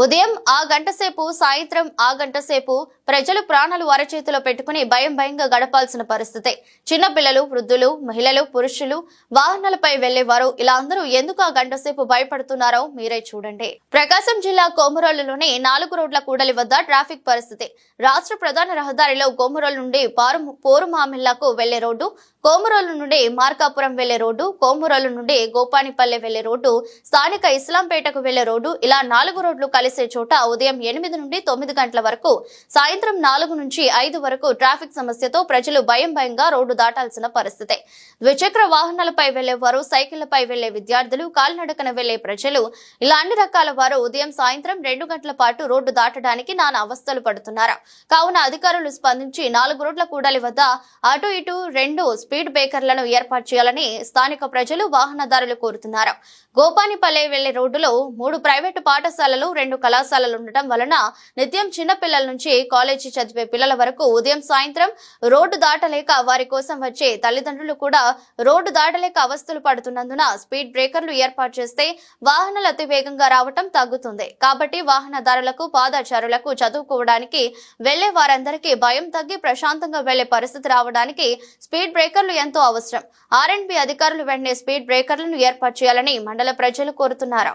ఉదయం ఆ గంట సేపు సాయంత్రం ఆ గంట సేపు ప్రజలు ప్రాణాలు అరచేతిలో పెట్టుకుని భయం భయంగా గడపాల్సిన పరిస్థితి. చిన్నపిల్లలు వృద్ధులు మహిళలు పురుషులు వాహనాలపై వెళ్ళేవారు ఇలా అందరూ ఎందుకు ఆ గంట సేపు భయపడుతున్నారో మీరే చూడండి. ప్రకాశం జిల్లా కోమరోలులోని నాలుగు రోడ్ల కూడలి వద్ద ట్రాఫిక్ పరిస్థితి. రాష్ట్ర ప్రధాన రహదారిలో కోమురోలు నుండి పారు పోరుమామిల్లాకు వెళ్ళే రోడ్డు కోమరోలు నుండి మార్కాపురం వెళ్ళే రోడ్డు కోమరోలు నుండి గోపానిపల్లె వెళ్ళే రోడ్డు స్థానిక ఇస్లాంపేటకు వెళ్ళే రోడ్డు ఇలా నాలుగు రోడ్లు కలిసి చోట ఉదయం ఎనిమిది నుండి తొమ్మిది గంటల వరకు సాయంత్రం నాలుగు నుంచి ఐదు వరకు ట్రాఫిక్ సమస్యతో ప్రజలు భయం భయంగా రోడ్డు దాటాల్సిన పరిస్థితి. ద్విచక్ర వాహనాలపై వెళ్ళే వారు సైకిళ్ళపై వెళ్ళే విద్యార్థులు కాలినడకన వెళ్ళే ప్రజలు ఇలా అన్ని రకాల వారు ఉదయం సాయంత్రం రెండు గంటల పాటు రోడ్డు దాటడానికి నానా అవస్థలు పడుతున్నారు. కావున అధికారులు స్పందించి నాలుగు రోడ్ల కూడలి వద్ద అటు ఇటు రెండు స్పీడ్ బ్రేకర్లను ఏర్పాటు చేయాలని స్థానిక ప్రజలు వాహనదారులు కోరుతున్నారు. గోపానిపల్లె వెళ్ళే రోడ్డులో మూడు ప్రైవేటు పాఠశాలలు రెండు కళాశాలలు ఉండటం వలన నిత్యం చిన్నపిల్లల నుంచి కాలేజీ చదివే పిల్లల వరకు ఉదయం సాయంత్రం రోడ్డు దాటలేక వారి కోసం వచ్చే తల్లిదండ్రులు కూడా రోడ్డు దాటలేక అవస్థలు పడుతున్నందున స్పీడ్ బ్రేకర్లు ఏర్పాటు చేస్తే వాహనాలు అతి వేగంగా రావటం తగ్గుతుంది. కాబట్టి వాహనదారులకు పాదచారులకు చదువుకోవడానికి వెళ్ళే వారందరికీ భయం తగ్గి ప్రశాంతంగా వెళ్ళే పరిస్థితి రావడానికి స్పీడ్ బ్రేకర్లు ఎంతో అవసరం. ఆర్ఎండ్బి అధికారులు వెంటనే స్పీడ్ బ్రేకర్లను ఏర్పాటు చేయాలని మండల ప్రజలు కోరుతున్నారు.